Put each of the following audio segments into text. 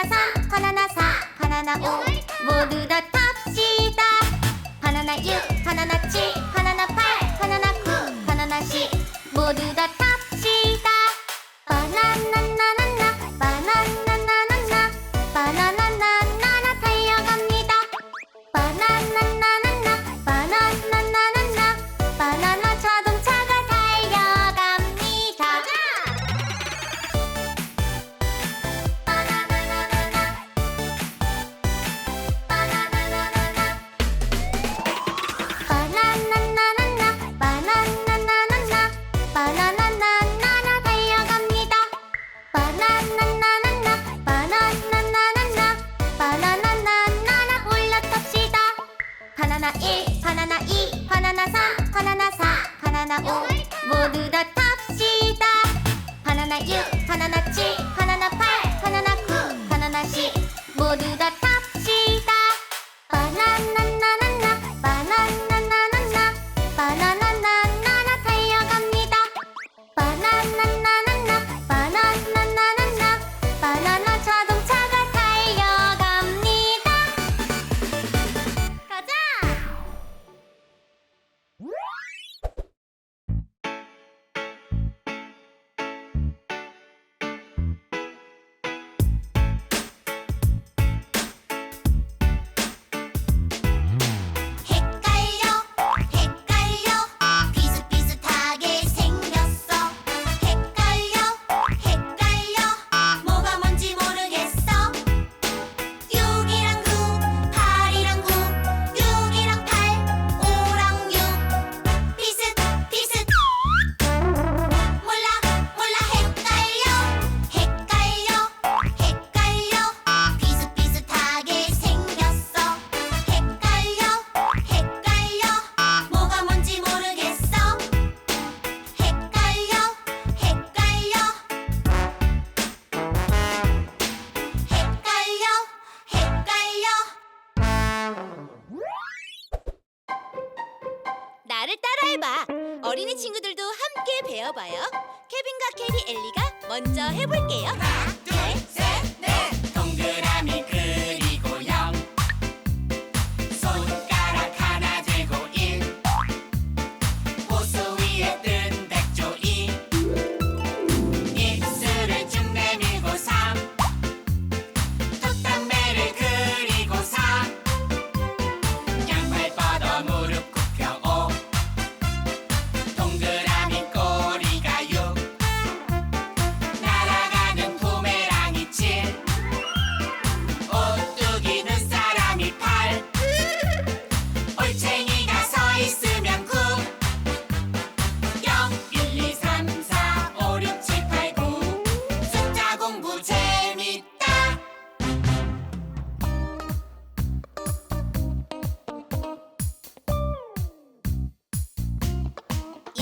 바나나 사 바나나 사 바나나 오. 모두 다 탑시다. 바나나 6 바나나 7 바나나 8 바나나 9 바나나 10 모두 다 탑. ナナイカナナイカナナサカナナサカナナオボールだタクシーだバナナユバナナチカ 나를 따라해봐. 어린이 친구들도 함께 배워봐요. 케빈과 캐리 엘리가 먼저 해볼게요.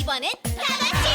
one in. Have a